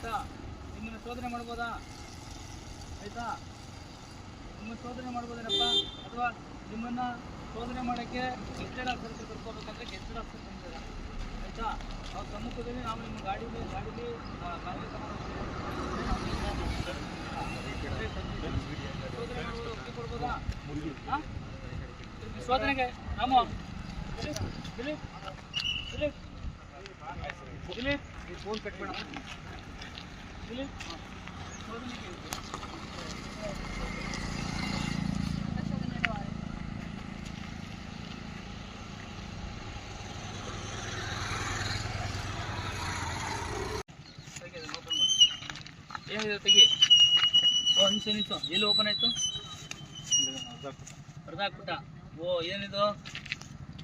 ಆಯ್ತಾ? ನಿಮ್ಮನ್ನು ಶೋಧನೆ ಮಾಡ್ಬೋದಾ? ಆಯಿತಾ? ನಿಮ್ಮನ್ನು ಶೋಧನೆ ಮಾಡ್ಬೋದೇನಪ್ಪ? ಅಥವಾ ನಿಮ್ಮನ್ನು ಶೋಧನೆ ಮಾಡೋಕ್ಕೆ ಗೆಸ್ಟೆಡ್ ಆಫೀಸರ್ಗೆ ಕರ್ಕೋಬೇಕಂದ್ರೆ ಗೆಸ್ಟೆಡ್ ಆಫೀಸರ್ ಬಂದಿದ್ದಾರೆ. ಆಯಿತಾ? ಅವ್ರ ಸಮ್ಮುಖದಲ್ಲಿ ನಾವು ನಿಮ್ಮ ಗಾಡಿಲಿ ಗಾಡಿಲಿ ಕಾರ್ಯಕ್ರಮ ಕೊಡ್ಬೋದಾ? ಶೋಧನೆಗೆ, ರಾಮ? ದಿಲೀಪ್? ದಿಲೀಪ್? ದಿಲೀಪ್? ಫೋನ್ ಕಟ್ ಏನಿದೆ? ತೆಗಿ. ನಿಮಿಷ ನಿಮಿಷ ಎಲ್ಲಿ ಓಪನ್ ಆಯ್ತು ಅರ್ಧ ಹಾಕ್ಬಿಟ್ಟ ಓ ಏನಿದು?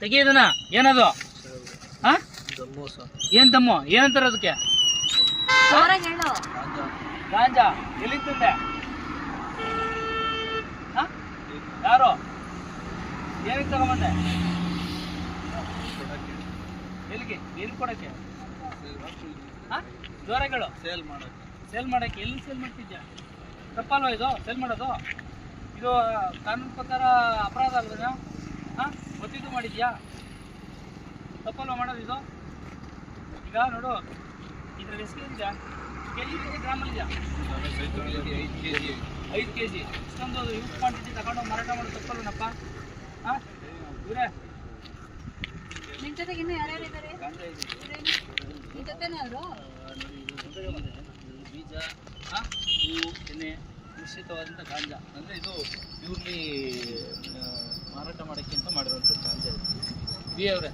ತೆಗಿ ಇದನ್ನ? ಏನದು? ಹಾ? ಏನ್ ತಮ್ಮ ಏನಂತಾರ ಅದಕ್ಕೆ ಗಾಂಜಾ ಎಲ್ಲಿ ತಂದೆ ಹಾ? ಯಾರು? ಏನಕ್ಕೆ ತಗೊಂಬಂದೆ? ಎಲ್ಲಿಗೆ? ಏನು ಕೊಡಕ್ಕೆ? ಹಾ? ಜೋರಾಗಳು ಸೇಲ್ ಮಾಡೋಕ್ಕೆ. ಸೇಲ್ ಮಾಡೋಕ್ಕೆ. ಎಲ್ಲಿ ಸೇಲ್ ಮಾಡ್ತಿದ್ಯಾ? ತಪ್ಪಲ್ವ ಇದು? ಸೇಲ್ ಮಾಡೋದು? ಇದು ಕಾನೂನು ಪ್ರಕಾರ ಅಪರಾಧ ಅಲ್ವ ಹಾಂ? ಗೊತ್ತಿದ್ದು ಮಾಡಿದ್ಯಾ? ತಪ್ಪಲ್ವ ಮಾಡೋದು ಇದು? ಈಗ ನೋಡು. ಇದ್ರಲ್ಲಿ ಎಷ್ಟು ಐದು ಕೆ ಜಿ ಇಷ್ಟೊಂದು ಯೂಸ್ ಕ್ವಾಂಟಿಟಿ ತಗೊಂಡು ಮಾರಾಟ ಮಾಡೋದು ತಪ್ಪಲ್ವೇನಪ್ಪ ಹಾಂ ಇವರೇ ನಿನ್ ಜೊತೆಗೆ ಇನ್ನೂ ಯಾರ್ಯಾರು ಇದ್ದಾರೆ ನಿನ್ ಜೊತೆನೇ ಬೀಜ ಆ, ಹೂವು ಎಣ್ಣೆ ಮಿಶ್ರಿತವಾದಂಥ ಗಾಂಜಾ ಅಂದರೆ ಇದು ಪ್ಯೂರ್ಲಿ ಮಾರಾಟ ಮಾಡೋಕ್ಕಿಂತ ಮಾಡಿರುವಂಥ ಗಾಂಜಾ ಇದೆ ಬಿ ಅವರೇ.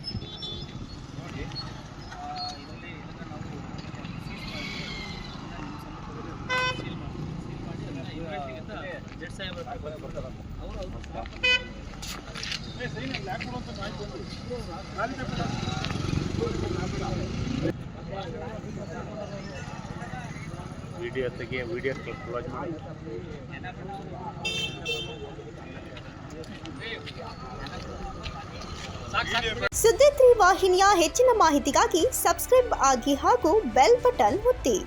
ವಿಡಿಯೋ ತೆಗಿ ವಿಡಿಯೋ ಕ್ಲೋಸ್ ಮಾಡಿ ಸುದ್ದಿ ತ್ರೀ ವಾಹಿನಿಯ ಹೆಚ್ಚಿನ ಮಾಹಿತಿಗಾಗಿ ಸಬ್ಸ್ಕ್ರೈಬ್ ಆಗಿ ಹಾಗೂ ಬೆಲ್ ಬಟನ್ ಒತ್ತಿ